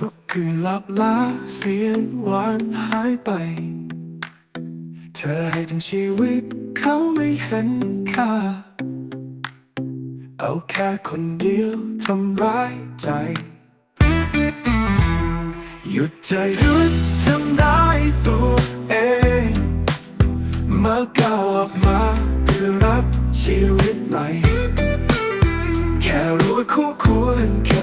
ทุกคืนหลับล้าเสียงหวานหายไป เธอให้ทั้งชีวิตเขาไม่เห็นค่า เอาแค่คนเดียวทำร้ายใจ หยุดใจหยุดทำร้ายตัวเองมาก้าวออกมาเพื่อรับชีวิตใหม่แค่รู้ว่าคู่ควรแค่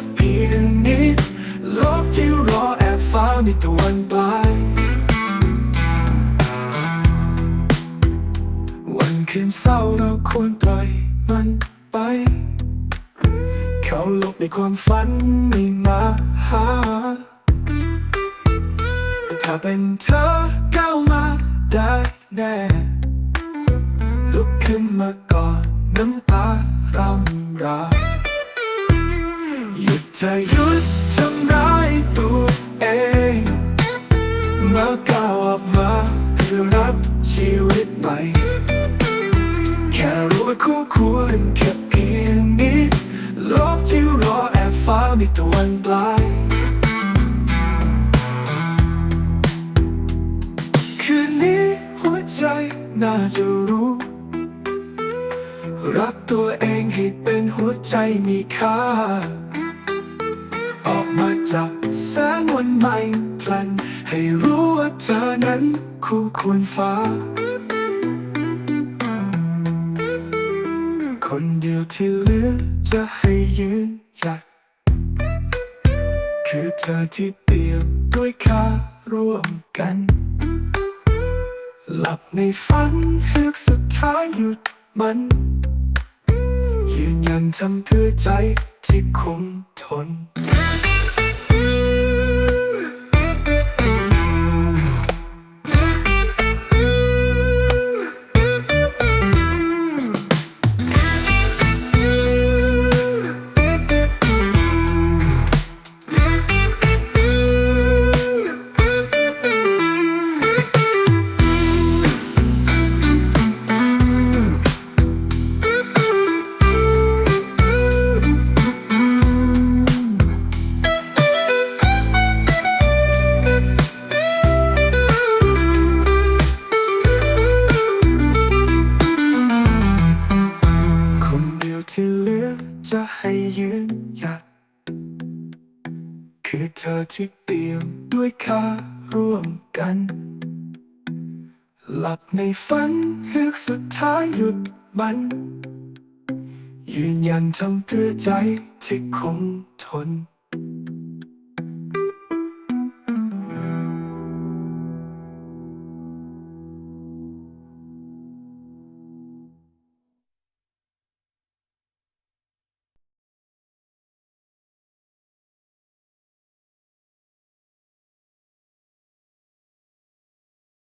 แอบฟ้ามีตะวันปลายวันคืนเศร้าเราควรปล่อยมันไป เขาหลบในความฝันไม่มาหา ถ้าเป็นเธอก้าวมาได้แน่ ลุกขึ้นมาก่อนน้ำตารำรา หยุดใจหยุดทำร้ ชีวิตใหม่ แค่รู้ว่าคู่ควรแค่เพียงนี้ โลกที่รอแอบฟ้ามีตะวันปลาย คืนนี้หัวใจน่าจะรู้ รักตัวเองให้เป็นหัวใจมีค่า ออกมาจากแสงวันใหม่พลัน ให้รู้ว่าเธอนั้นคู่ควรฟ้า คนเดียวที่เหลือจะให้ยืนหยัดคือเธอที่เปรียบด้วยค่าร่วมกัน หลับในฝันเฮือกสุดท้ายหยุดมัน ยืนยันทำเพื่อใจที่คงทนคน จะให้ยืนหยัด คือเธอที่เปี่ยมด้วยค่าร่วมกัน หลับในฝันเฮือกสุดท้ายหยุดมัน ยืนยันทำเพื่อใจที่คงทน